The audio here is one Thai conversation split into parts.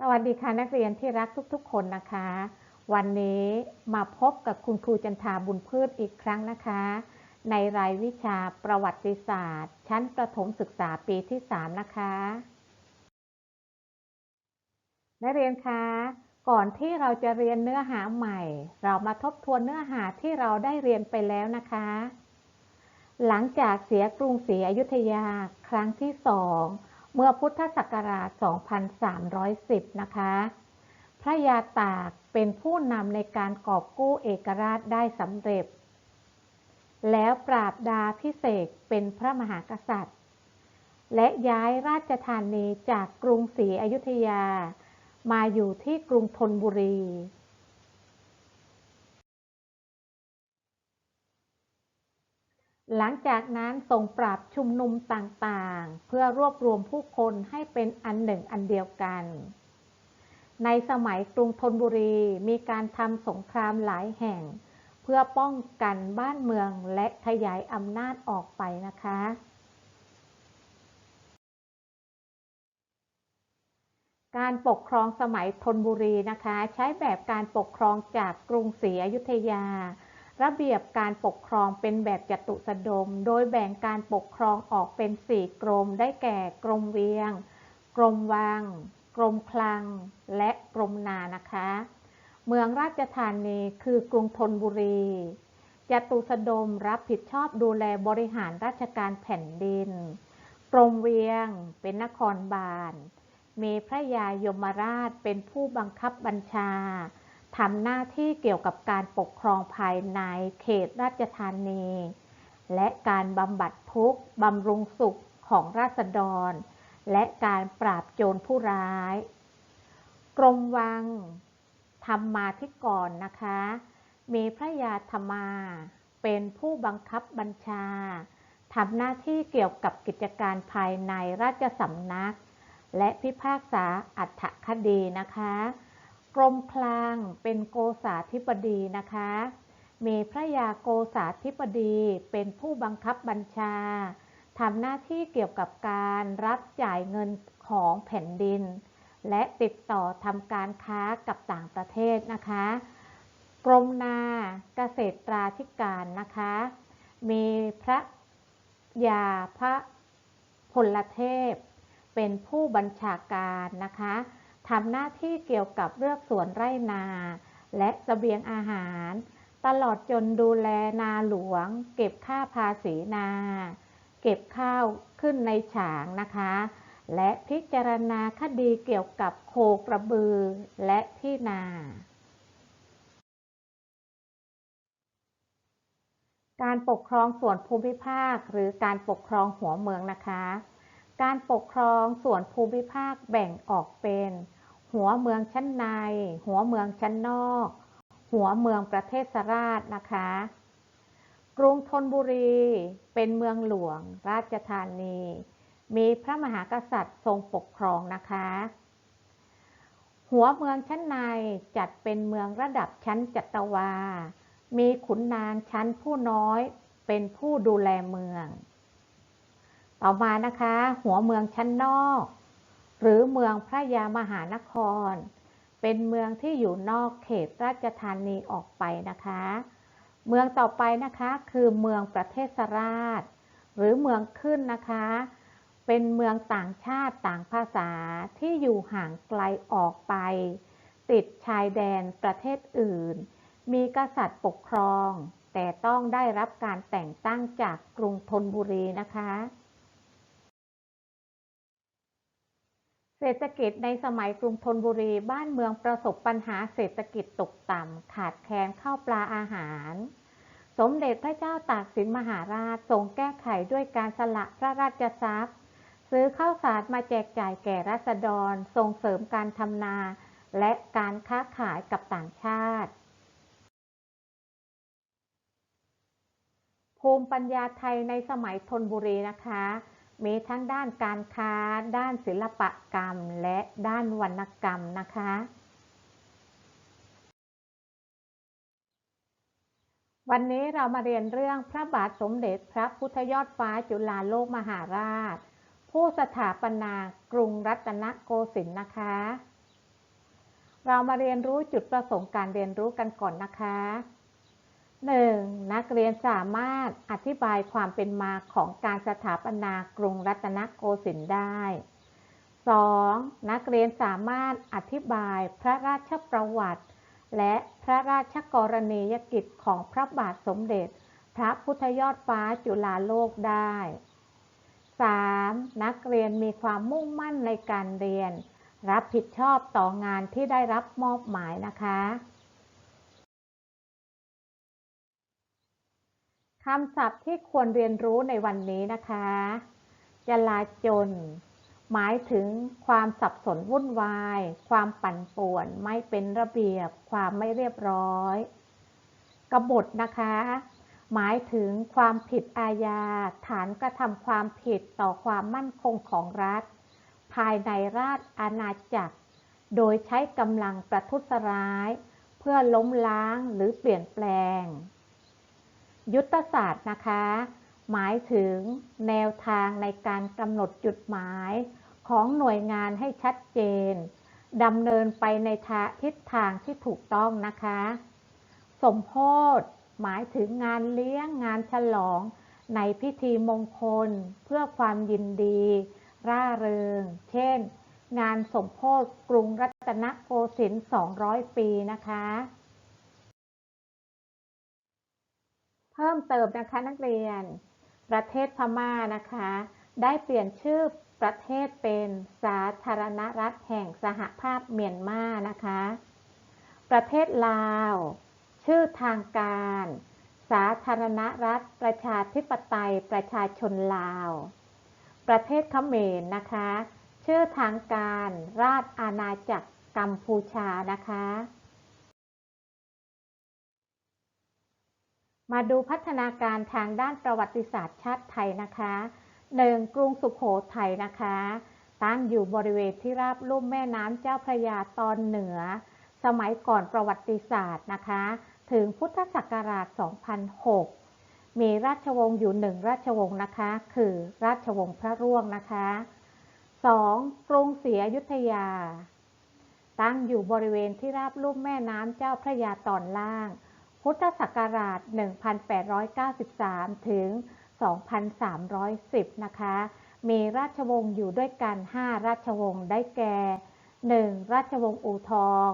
สวัสดีค่ะนักเรียนที่รักทุกๆ คนนะคะ วันนี้มาพบกับคุณครูจันทาบุญพืชอีกครั้งนะคะ ในรายวิชาประวัติศาสตร์ ชั้นประถมศึกษาปีที่ 3 นะคะ นักเรียนคะก่อนที่เราจะเรียนเนื้อหาใหม่ เรามาทบทวนเนื้อหาที่เราได้เรียนไปแล้วนะคะ หลังจากเสียกรุงศรีอยุธยาครั้งที่สอง เมื่อพุทธศักราช 2310 นะคะ พระยาตากเป็นผู้นำในการกอบกู้เอกราชได้สำเร็จ แล้วปราบดาพิเศษเป็นพระมหากษัตริย์ และย้ายราชธานีจากกรุงศรีอยุธยา มาอยู่ที่กรุงธนบุรี หลังจากนั้นทรงปราบชุมนุมต่างๆ เพื่อรวบรวมผู้คนให้เป็นอันหนึ่งอันเดียวกัน ในสมัยกรุงธนบุรีมีการทำสงครามหลายแห่ง เพื่อป้องกันบ้านเมืองและขยายอำนาจออกไปนะคะ การปกครองสมัยธนบุรีนะคะ ใช้แบบการปกครองจากกรุงศรีอยุธยา ระเบียบการปกครองเป็นแบบจตุสดม โดยแบ่งการปกครองออกเป็นสี่กรม ได้แก่กรมเวียง กรมวัง กรมคลัง และกรมนานะคะ เมืองราชธานีคือกรุงธนบุรีจตุสดมรับผิดชอบดูแลบริหารราชการแผ่นดิน กรมเวียงเป็นนครบาล มีพระยายมราชเป็นผู้บังคับบัญชา ทำหน้าที่เกี่ยวกับการปกครองภายในเขตราชธานี และการบำบัดทุกข์บำรุงสุขของราษฎร และการปราบโจรผู้ร้าย กรมวัง ธรรมาธิกรนะคะ มีพระยาธรรมาเป็นผู้บังคับบัญชาทำหน้าที่เกี่ยวกับกิจการภายในราชสำนัก และพิพากษาอัฏฐคดีนะคะ กรมคลังเป็นโกษาธิบดีนะคะ มีพระยาโกษาธิบดีเป็นผู้บังคับบัญชาทำหน้าที่เกี่ยวกับการรับจ่ายเงินของแผ่นดิน และติดต่อทำการค้ากับต่างประเทศนะคะ กรมนาเกษตราธิการนะคะ มีพระยาพระพลเทพ เป็นผู้บัญชาการนะคะ ทำหน้าที่เกี่ยวกับเลือกสวนไร่นา และสเสบียงอาหาร ตลอดจนดูแลนาหลวง เก็บค่าภาษีนา เก็บข้าวขึ้นในฉางนะคะ และพิจารณาคดีเกี่ยวกับโคกระบือและที่นา การปกครองส่วนภูมิภาคหรือการปกครองหัวเมืองนะคะการปกครองส่วนภูมิภาคแบ่งออกเป็น หัวเมืองชั้นใน หัวเมืองชั้นนอก หัวเมืองประเทศสราชนะคะ กรุงธนบุรีเป็นเมืองหลวง ราชธานี มีพระมหากษัตริย์ทรงปกครองนะคะ หัวเมืองชั้นในจัดเป็นเมืองระดับชั้นจัตวา มีขุนนางชั้นผู้น้อยเป็นผู้ดูแลเมือง ต่อมานะคะ หัวเมืองชั้นนอก หรือเมืองพระยามหานคร เป็นเมืองที่อยู่นอกเขตราชธานีออกไปนะคะ เมืองต่อไปนะคะคือเมืองประเทศราช หรือเมืองขึ้นนะคะ เป็นเมืองต่างชาติต่างภาษาที่อยู่ห่างไกลออกไป ติดชายแดนประเทศอื่น มีกษัตริย์ปกครอง แต่ต้องได้รับการแต่งตั้งจากกรุงธนบุรีนะคะ เศรษฐกิจในสมัยกรุงธนบุรีบ้านเมืองประสบปัญหาเศรษฐกิจตกต่ำ ขาดแคลนข้าวปลาอาหาร สมเด็จพระเจ้าตากสินมหาราชทรงแก้ไขด้วยการสละพระราชทรัพย์ ซื้อข้าวสารมาแจกจ่ายแก่รัษฎรส่งเสริมการทำนา และการค้าขายกับต่างชาติ ภูมิปัญญาไทยในสมัยธนบุรีนะคะ มีทั้งด้านการค้า ด้านศิลปกรรม และด้านวรรณกรรมนะคะ วันนี้เรามาเรียนเรื่องพระบาทสมเด็จพระพุทธยอดฟ้าจุฬาโลกมหาราช ผู้สถาปนากรุงรัตนโกสินทร์นะคะ เรามาเรียนรู้จุดประสงค์การเรียนรู้กันก่อนนะคะ 1. นักเรียนสามารถอธิบายความเป็นมาของการสถาปนากรุงรัตนโกสินทร์ได้ 2. นักเรียนสามารถอธิบายพระราชประวัติ และพระราชกรณียกิจของพระบาทสมเด็จ พระพุทธยอดฟ้าจุฬาโลกได้ 3. นักเรียนมีความมุ่งมั่นในการเรียน รับผิดชอบต่องานที่ได้รับมอบหมายนะคะ คำศัพท์ที่ควรเรียนรู้ในวันนี้นะคะจลาจลหมายถึงความสับสนวุ่นวาย ความปั่นป่วน ไม่เป็นระเบียบ ความไม่เรียบร้อย กบฏนะคะ หมายถึงความผิดอาญา ฐานกระทำความผิดต่อความมั่นคงของรัฐ ภายในราชอาณาจักร โดยใช้กำลังประทุษร้าย เพื่อล้มล้างหรือเปลี่ยนแปลง ยุทธศาสตร์นะคะ หมายถึงแนวทางในการกำหนดจุดหมายของหน่วยงานให้ชัดเจนดำเนินไปในทิศทางที่ถูกต้องนะคะ สมโพธหมายถึงงานเลี้ยงงานฉลอง ในพิธีมงคล เพื่อความยินดี ร่าเริง เช่น งานสมโพธกรุงรัตนโกสินทร์ 200 ปีนะคะ เพิ่มเติมนะคะนักเรียน ประเทศพม่านะคะ ได้เปลี่ยนชื่อประเทศเป็นสาธารณรัฐแห่งสหภาพเมียนมานะคะ ประเทศลาว ชื่อทางการ สาธารณรัฐ ประชาธิปไตยประชาชนลาว ประเทศเขมรนะคะ ชื่อทางการ ราชอาณาจักรกัมพูชานะคะ มาดูพัฒนาการทางด้านประวัติศาสตร์ชาติไทยนะคะ 1. กรุงสุขโขทัยนะคะ ตั้งอยู่บริเวณที่ราบลุ่มแม่น้ำเจ้าพระยาตอนเหนือ สมัยก่อนประวัติศาสตร์นะคะ ถึงพุทธศักราช 2006 มีราชวงศ์อยู่หนึ่งราชวงศ์นะคะ คือราชวงศ์พระร่วงนะคะ 2. กรุงศรีอยุธยา ตั้งอยู่บริเวณที่ราบลุ่มแม่น้ำเจ้าพระยาตอนล่าง พุทธศักราช 1893 ถึง 2310 นะคะ มีราชวงศ์อยู่ด้วยกัน 5 ราชวงศ์ได้แก่ 1. ราชวงศ์อู่ทอง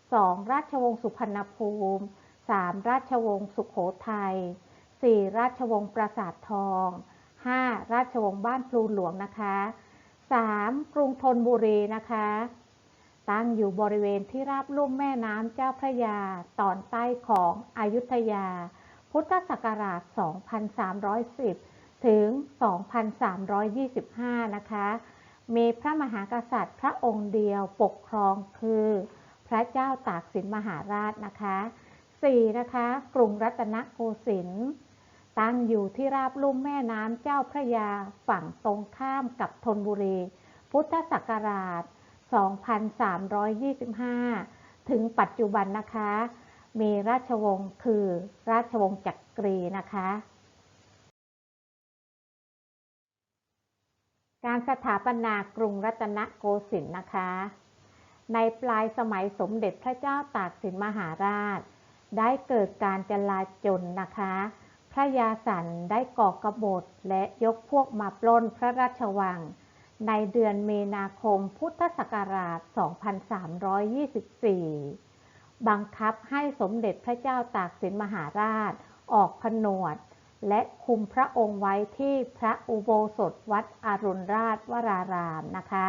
2. ราชวงศ์สุพรรณภูมิ 3. ราชวงศ์สุขโขทัย 4. ราชวงศ์ปราสาททอง 5. ราชวงศ์บ้านพลูหลวงนะคะ 3. กรุงธนบุรีนะคะ ตั้งอยู่บริเวณที่ราบลุ่มแม่น้ำเจ้าพระยา ตอนใต้ของอยุธยา พุทธศักราช 2310 ถึง 2325 นะคะ มีพระมหากษัตริย์พระองค์เดียวปกครองคือ พระเจ้าตากสินมหาราชนะคะ 4. นะคะ กรุงรัตนโกสินทร์ตั้งอยู่ที่ราบลุ่มแม่น้ำเจ้าพระยาฝั่งตรงข้ามกับธนบุรี พุทธศักราช 2,325 ถึงปัจจุบันนะคะ มีราชวงศ์คือราชวงศ์จักรีนะคะ การสถาปนากรุงรัตนโกสินทร์นะคะ ในปลายสมัยสมเด็จพระเจ้าตากสินมหาราช ได้เกิดการจลาจลนะคะ พระยาสันได้ก่อกบฏและยกพวกมาปล้นพระราชวัง ในเดือนมีนาคมพุทธศักราช 2324 บังคับให้สมเด็จพระเจ้าตากสินมหาราช ออกผนวด และคุมพระองค์ไว้ที่พระอุโบสถวัดอรุณราชวรารามนะคะ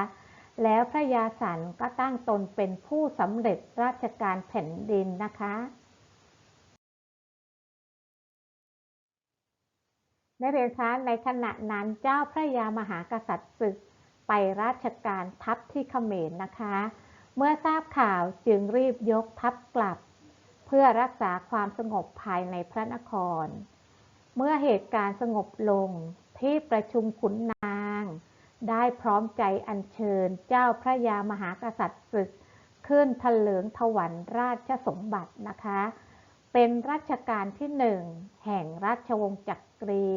แล้วพระยาสันก็ตั้งตนเป็นผู้สำเร็จราชการแผ่นดินนะคะในเรียนคะในขณะนั้นเจ้าพระยามหากษัตริย์ศึก ไปราชการทัพที่เขมรนะคะ เมื่อทราบข่าวจึงรีบยกทัพกลับ เพื่อรักษาความสงบภายในพระนคร เมื่อเหตุการณ์สงบลงที่ประชุมขุนนาง ได้พร้อมใจอัญเชิญเจ้าพระยามหากษัตริย์ศึกขึ้นทะเลิงถวันราชสมบัตินะคะ เป็นรัชกาลที่หนึ่งแห่งราชวงศ์จักรี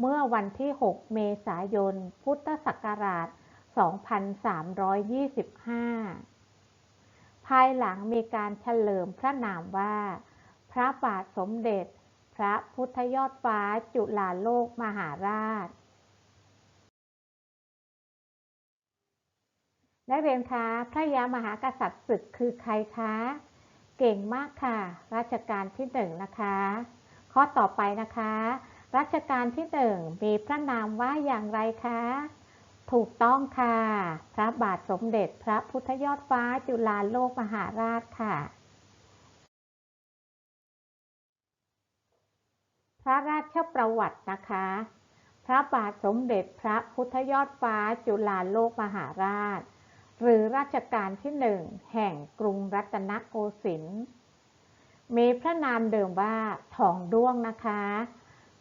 เมื่อวันที่ 6 เมษายน พุทธศักราช 2325 ภายหลังมีการเฉลิมพระนามว่า พระบาทสมเด็จ พระพุทธยอดฟ้าจุฬาโลกมหาราชนักเรียนคะพระยามหากษัตริย์ศึกคือใครคะ เก่งมากค่ะรัชกาลที่หนึ่งนะคะ ข้อต่อไปนะคะ รัชกาลที่หนึ่งมีพระนามว่าอย่างไรคะ ถูกต้องค่ะ พระบาทสมเด็จพระพุทธยอดฟ้าจุฬาโลกมหาราชค่ะ พระราชประวัตินะคะ พระบาทสมเด็จพระพุทธยอดฟ้าจุฬาโลกมหาราช หรือราชการที่หนึ่งแห่งกรุงรัตนโกสินทร์มีพระนามเดิมว่าทองด้วงนะคะ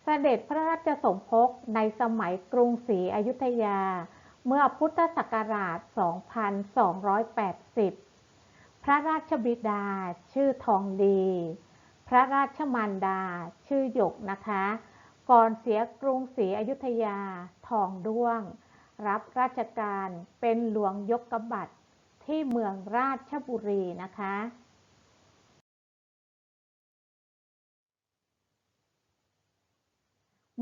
เสด็จพระราชสมภพในสมัยกรุงศรีอยุธยา เมื่อพุทธศักราช 2280 พระราชบิดาชื่อทองดี พระราชมารดาชื่อหยกนะคะ ก่อนเสียกรุงศรีอยุธยาทองด้วง รับราชการเป็นหลวงยกกบัตรที่เมืองราชบุรีนะคะ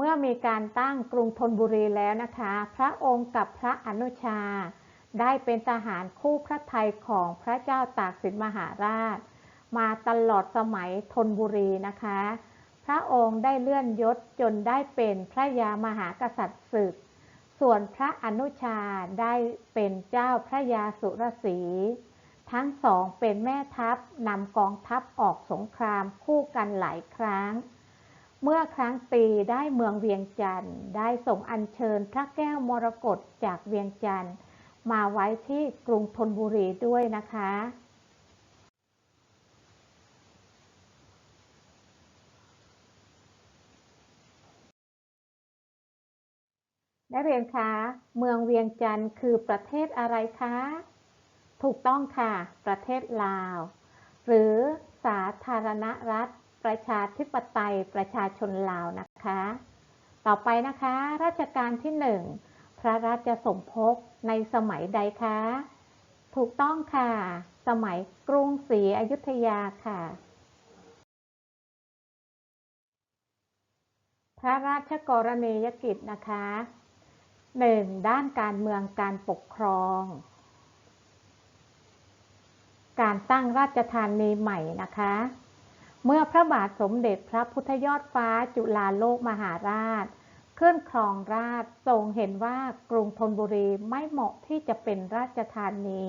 มื่อมีการตั้งกรุงธนบุรีแล้วนะคะ พระองค์กับพระอนุชา ได้เป็นทหารคู่พระไทยของพระเจ้าตากสินมหาราช มาตลอดสมัยธนบุรีนะคะ พระองค์ได้เลื่อนยศจนได้เป็นพระยามหากษัตริย์ศึก ส่วนพระอนุชาได้เป็นเจ้าพระยาสุรสีทั้งสองเป็นแม่ทัพนำกองทัพออกสงครามคู่กันหลายครั้ง เมื่อครั้งตีได้เมืองเวียงจันทร์ได้ส่งอัญเชิญพระแก้วมรกตจากเวียงจันทร์มาไว้ที่กรุงธนบุรีด้วยนะคะนักเรียนคะเมืองเวียงจันทร์คือประเทศอะไรคะ ถูกต้องค่ะ ประเทศลาว หรือสาธารณรัฐ ประชาธิปไตยประชาชนลาวนะคะ ต่อไปนะคะราชการที่หนึ่งพระราชสมภพในสมัยใดคะ ถูกต้องค่ะ สมัยกรุงศรีอยุธยาค่ะ พระราชกรณียกิจนะคะ 1. ด้านการเมืองการปกครอง การตั้งราชธานีใหม่นะคะ เมื่อพระบาทสมเด็จพระพุทธยอดฟ้าจุฬาโลกมหาราช ขึ้นครองราชทรงเห็นว่ากรุงธนบุรีไม่เหมาะที่จะเป็นราชธานี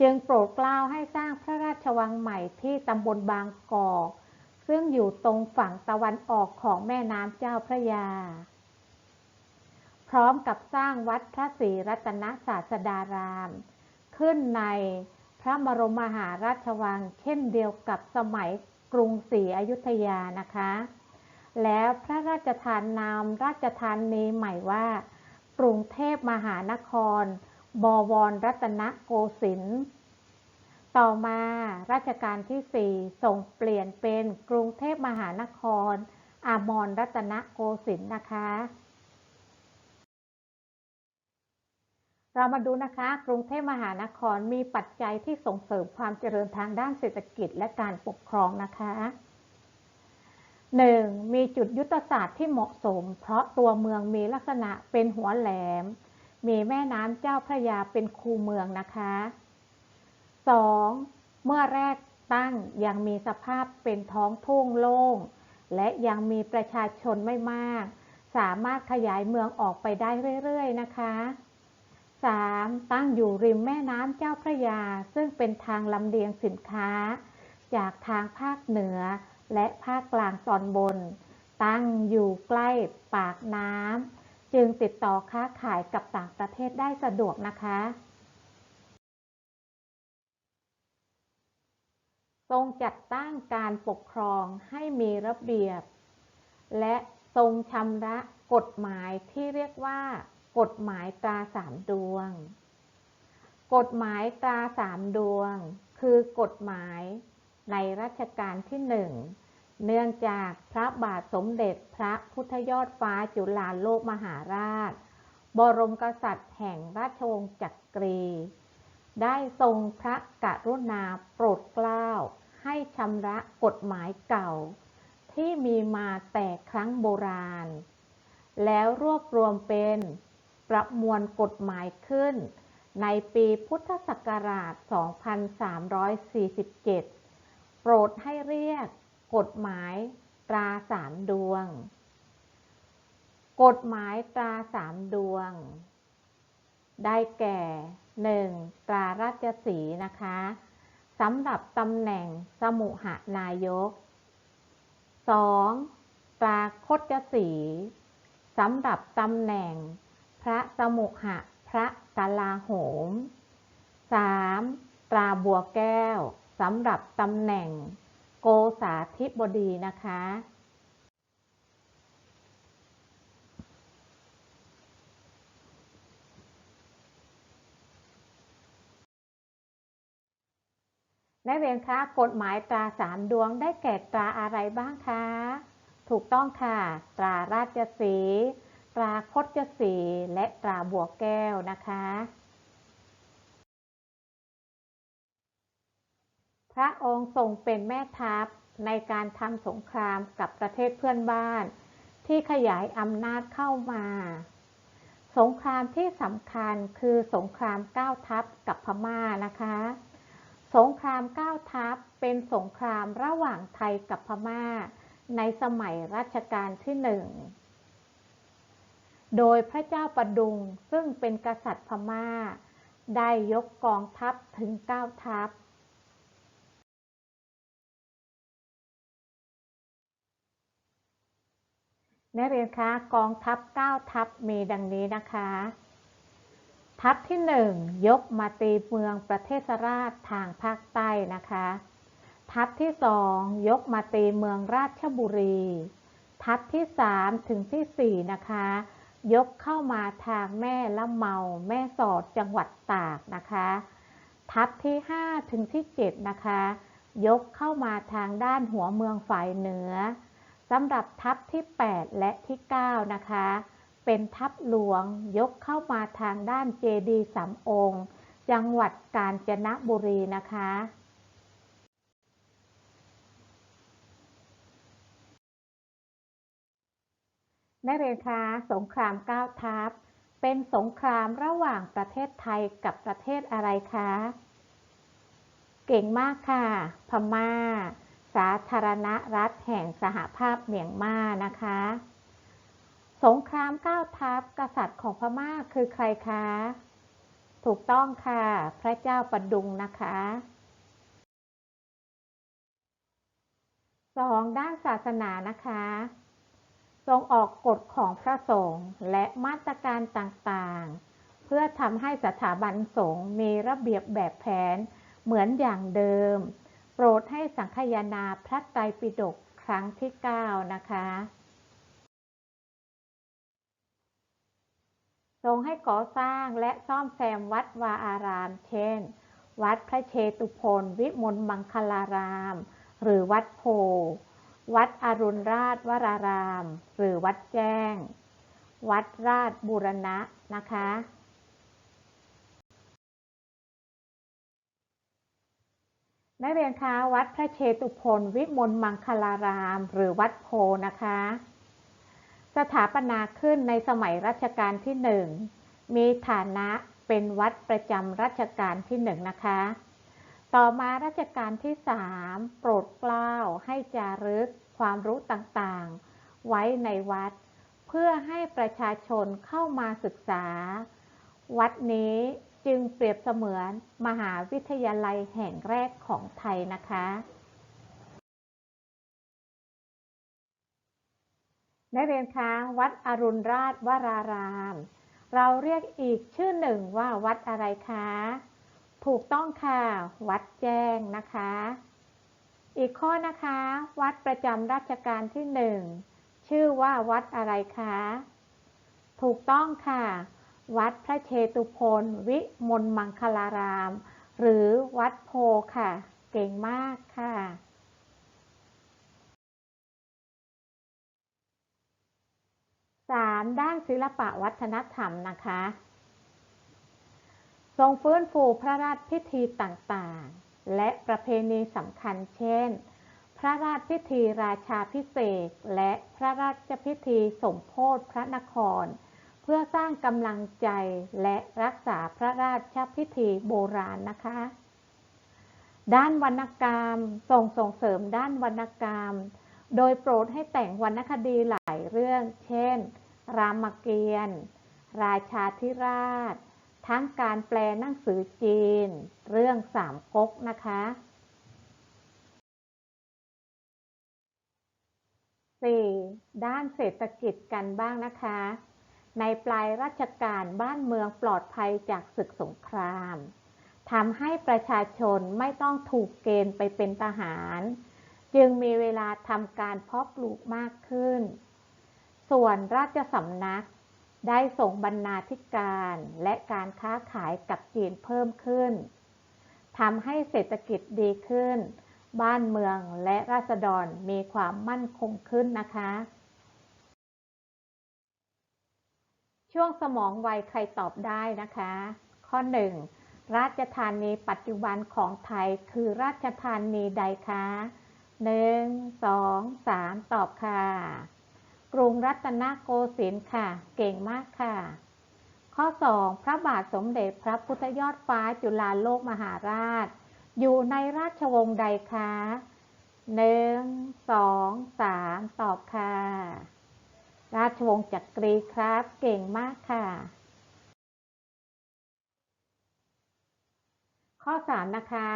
จึงโปรดเกล้าให้สร้างพระราชวังใหม่ที่ตำบลบางกอก ซึ่งอยู่ตรงฝั่งตะวันออกของแม่น้ำเจ้าพระยา พร้อมกับสร้างวัดพระศรีรัตนศาสดาราม ขึ้นใน พระบรมมหาราชวัง เช่นเดียวกับสมัยกรุงศรีอยุธยานะคะ แล้วพระราชทานนามราชทานนี้ใหม่ว่า กรุงเทพมหานคร บวรรัตนโกสินทร์ต่อมาราชการที่สี่ส่งเปลี่ยนเป็นกรุงเทพมหานคร อามรรัตนโกสินทร์นะคะ เรามาดูนะคะ กรุงเทพมหานครมีปัจจัยที่ส่งเสริมความเจริญทางด้านเศรษฐกิจและการปกครองนะคะ 1. มีจุดยุทธศาสตร์ที่เหมาะสม เพราะตัวเมืองมีลักษณะเป็นหัวแหลม มีแม่น้ำเจ้าพระยาเป็นคูเมืองนะคะ 2. เมื่อแรกตั้งยังมีสภาพเป็นท้องทุ่งโล่ง และยังมีประชาชนไม่มาก สามารถขยายเมืองออกไปได้เรื่อยๆนะคะ 3. ตั้งอยู่ริมแม่น้ำเจ้าพระยา ซึ่งเป็นทางลำเลียงสินค้า จากทางภาคเหนือ และภาคกลางตอนบน ตั้งอยู่ใกล้ปากน้ำจึงติดต่อค้าขายกับต่างประเทศได้สะดวกนะคะ ทรงจัดตั้งการปกครองให้มีระเบียบ และทรงชำระกฎหมายที่เรียกว่า กฎหมายตราสามดวง กฎหมายตราสามดวง คือกฎหมายในรัชกาลที่หนึ่ง เนื่องจากพระบาทสมเด็จพระพุทธยอดฟ้าจุฬาโลกมหาราช บรมกษัตริย์แห่งราชวงศ์จักรี ได้ทรงพระกรุณาโปรดเกล้า ให้ชำระกฎหมายเก่า ที่มีมาแต่ครั้งโบราณ แล้วรวบรวมเป็น ประมวลกฎหมายขึ้น ในปีพุทธศักราช 2347 โปรดให้เรียกกฎหมายตราสามดวง กฎหมายตราสามดวง ได้แก่ 1. ตราราชสีห์นะคะสำหรับตำแหน่งสมุหนายก 2. ตราคตสีสำหรับตำแหน่ง พระสมุหะ พระกลาโหม 3. ตราบัวแก้วสำหรับตำแหน่งโกษาธิบดีนะคะ นักเรียนคะกฎหมายตราสามดวงได้แก่ตราอะไรบ้างคะ ถูกต้องค่ะ ตราราชสีห์ ราคตสีและตราบัวแก้วนะคะ พระองค์ทรงเป็นแม่ทัพในการทำสงครามกับประเทศเพื่อนบ้าน ที่ขยายอำนาจเข้ามา สงครามที่สำคัญคือสงครามเก้าทัพกับพม่านะคะ สงครามเก้าทัพเป็นสงครามระหว่างไทยกับพม่า ในสมัยรัชกาลที่หนึ่ง โดยพระเจ้าประดุงซึ่งเป็นกษัตริย์พม่า ได้ยกกองทัพถึงเก้าทัพ นักเรียนคะกองทัพ9ทัพมีดังนี้นะคะ ทัพที่1ยกมาตีเมืองประเทศราชทางภาคใต้นะคะ ทัพที่2ยกมาตีเมืองราชบุรี ทัพที่3ถึงที่4นะคะ ยกเข้ามาทางแม่ละเมา แม่สอดจังหวัดตากนะคะ ทัพที่ 5 ถึงที่ 7 นะคะ ยกเข้ามาทางด้านหัวเมืองฝ่ายเหนือสำหรับทัพที่ 8 และที่ 9 นะคะ เป็นทัพหลวงยกเข้ามาทางด้านเจดีสามองค์ จังหวัดกาญจนบุรีนะคะ นักเรียนคะสงครามเก้าทัพเป็นสงครามระหว่างประเทศไทยกับประเทศอะไรคะ เก่งมากค่ะ พม่า สาธารณรัฐแห่งสหภาพเมียนมานะคะ สงครามเก้าทัพกษัตริย์ของพม่าคือใครคะ ถูกต้องค่ะ พระเจ้าประดุงนะคะสองด้านศาสนานะคะ ทรงออกกฎของพระสงฆ์และมาตรการต่างๆ เพื่อทำให้สถาบันสงฆ์มีระเบียบแบบแผนเหมือนอย่างเดิม โปรดให้สังคายนาพระไตรปิฎกครั้งที่ 9 นะคะ ทรงให้ก่อสร้างและซ่อมแซมวัดวาอาราม เช่น วัดพระเชตุพนวิมลมังคลาราม หรือวัดโพ วัดอรุณราชวราราม หรือวัดแจ้ง วัดราชบูรณะนะคะ นักเรียนคะวัดพระเชตุพนวิมลมังคลาราม หรือวัดโพนะคะ สถาปนาขึ้นในสมัยรัชกาลที่หนึ่งมีฐานะเป็นวัดประจำรัชกาลที่หนึ่งนะคะ ต่อมารัชกาลที่สามโปรดเกล้าให้จารึกความรู้ต่างๆ ไว้ในวัด เพื่อให้ประชาชนเข้ามาศึกษา วัดนี้จึงเปรียบเสมือนมหาวิทยาลัยแห่งแรกของไทยนะคะ นักเรียนคะวัดอรุณราชวราราม เราเรียกอีกชื่อหนึ่งว่าวัดอะไรคะ ถูกต้องค่ะ วัดแจ้งนะคะ อีกข้อนะคะ วัดประจำรัชกาลที่หนึ่งชื่อว่าวัดอะไรคะ ถูกต้องค่ะ วัดพระเชตุพนวิมลมังคลาราม หรือวัดโพค่ะ เก่งมากค่ะ 3. ด้านศิลปะวัฒนธรรมนะคะ ทรงฟื้นฟูพระราชพิธีต่างๆ และประเพณีสำคัญเช่น พระราชพิธีราชาพิเศษและพระราชพิธีสมโพธิพระนคร เพื่อสร้างกำลังใจและรักษาพระราชพิธีโบราณนะคะ ด้านวรรณกรรมส่งส่งเสริมด้านวรรณกรรม โดยโปรดให้แต่งวรรณคดีหลายเรื่อง เช่น รามเกียรติ์ราชาธิราช ทั้งการแปลหนังสือจีน เรื่องสามก๊กนะคะ 4. ด้านเศรษฐกิจกันบ้างนะคะ ในปลายรัชกาลบ้านเมืองปลอดภัยจากศึกสงครามทำให้ประชาชนไม่ต้องถูกเกณฑ์ไปเป็นทหาร จึงมีเวลาทำการเพาะปลูกมากขึ้น ส่วนราชสำนัก ได้ส่งบรรณาธิการและการค้าขายกับจีนเพิ่มขึ้นทำให้เศรษฐกิจดีขึ้น บ้านเมืองและราษฎรมีความมั่นคงขึ้นนะคะ ช่วงสมองวัยใครตอบได้นะคะ ข้อ 1. ราชธานีปัจจุบันของไทยคือราชธานีใดคะ 1 2 3 ตอบค่ะ กรุงรัตนโกสินทร์ค่ะ เก่งมากค่ะ ข้อ 2 พระบาทสมเด็จพระพุทธยอดฟ้าจุฬาโลกมหาราช อยู่ในราชวงศ์ใดคะหนึ่งสองสามตอบค่ะ ราชวงศ์จักรีครับ เก่งมากค่ะ ข้อ 3 นะคะ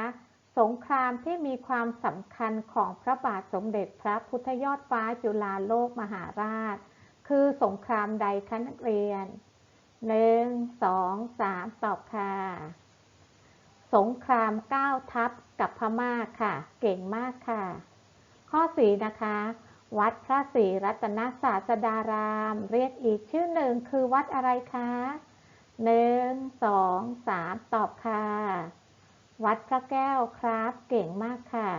สงครามที่มีความสำคัญของพระบาทสมเด็จพระพุทธยอดฟ้าจุฬาโลกมหาราช คือสงครามใดคะนักเรียนหนึ่งสองสามตอบค่ะ สงครามเก้าทัพกับพม่าค่ะ เก่งมากค่ะ ข้อสี่นะคะ วัดพระศรีรัตนศาสดาราม เรียกอีกชื่อหนึ่งคือวัดอะไรคะหนึ่งสองสามตอบค่ะ วัดพระแก้วครับเก่งมากค่ะ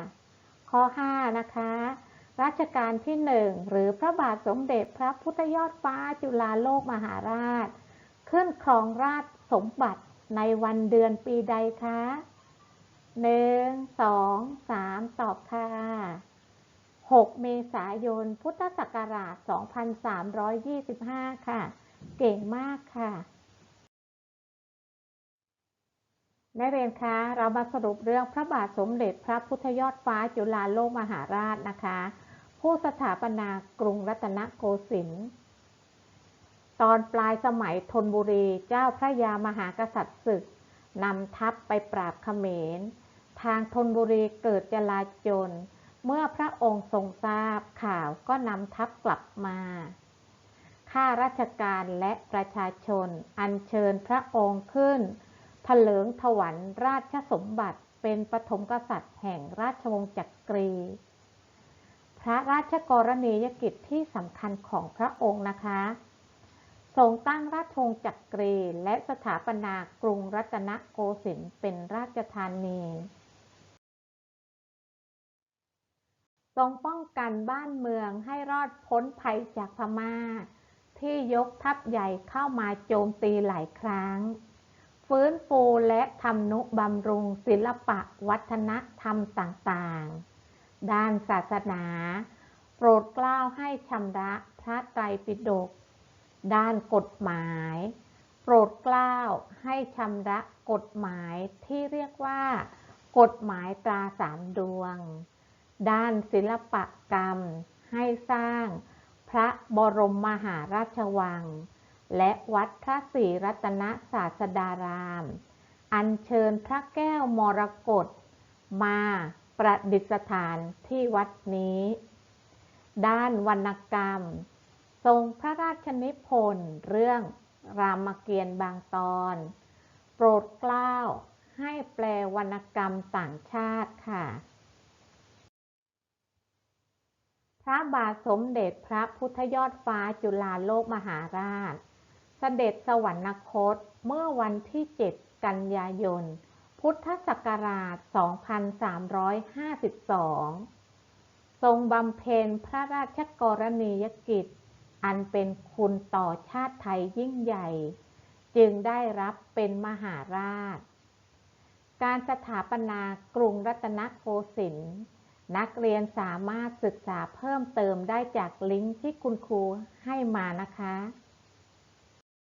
ข้อ 5 นะคะ รัชกาลที่ 1 หรือพระบาทสมเด็จพระพุทธยอดฟ้าจุฬาโลกมหาราช ขึ้นครองราชสมบัติในวันเดือนปีใดคะ1 2 3ตอบค่ะ6เมษายน พุทธศักราช 2325 ค่ะ เก่งมากค่ะ นักเรียนคะเรามาสรุปเรื่องพระบาทสมเด็จพระพุทธยอดฟ้าจุฬาโลกมหาราชนะคะ ผู้สถาปนากรุงรัตนโกสินทร์ตอนปลายสมัยธนบุรีเจ้าพระยามหากษัตริย์ศึกนำทัพไปปราบเขมร ทางธนบุรีเกิดจลาจลเมื่อพระองค์ทรงทราบข่าวก็นำทัพกลับมาข้าราชการและประชาชนอัญเชิญพระองค์ขึ้น ถลิงถวันราชสมบัติเป็นปฐมกษัตริย์แห่งราชวงศ์จักรี พระราชกรณียกิจที่สำคัญของพระองค์นะคะทรงตั้งราชวงศ์จักรีและสถาปนากรุงรัตนโกสินทร์เป็นราชธานี ทรงป้องกันบ้านเมืองให้รอดพ้นภัยจากพมา่า ที่ยกทัพใหญ่เข้ามาโจมตีหลายครั้ง ฟื้นฟูและทำนุบำรุงศิลปะวัฒนธรรมต่างๆ ด้านศาสนา โปรดเกล้าให้ชำระพระไตรปิฎก ด้านกฎหมาย โปรดเกล้าให้ชำระกฎหมายที่เรียกว่า กฎหมายตราสามดวง ด้านศิลปกรรมให้สร้างพระบรมมหาราชวัง และวัดพระศรีรัตนศาสดาราม อัญเชิญพระแก้วมรกตมาประดิษฐานที่วัดนี้ ด้านวรรณกรรม ทรงพระราชนิพนธ์เรื่องรามเกียรติ์บางตอน โปรดเกล้าให้แปลวรรณกรรมต่างชาติค่ะ พระบาทสมเด็จพระพุทธยอดฟ้าจุฬาโลกมหาราช สด็จสวรรคตเมื่อวันที่ 7 กันยายน พุทธศักราช 2352 ทรงบำเพ็ญพระราชกรณียกิจ อันเป็นคุณต่อชาติไทยยิ่งใหญ่ จึงได้รับเป็นมหาราช การสถาปนากรุงรัตนโกสินทร์นักเรียนสามารถศึกษาเพิ่มเติมได้จากลิงก์ที่คุณครูให้มานะคะ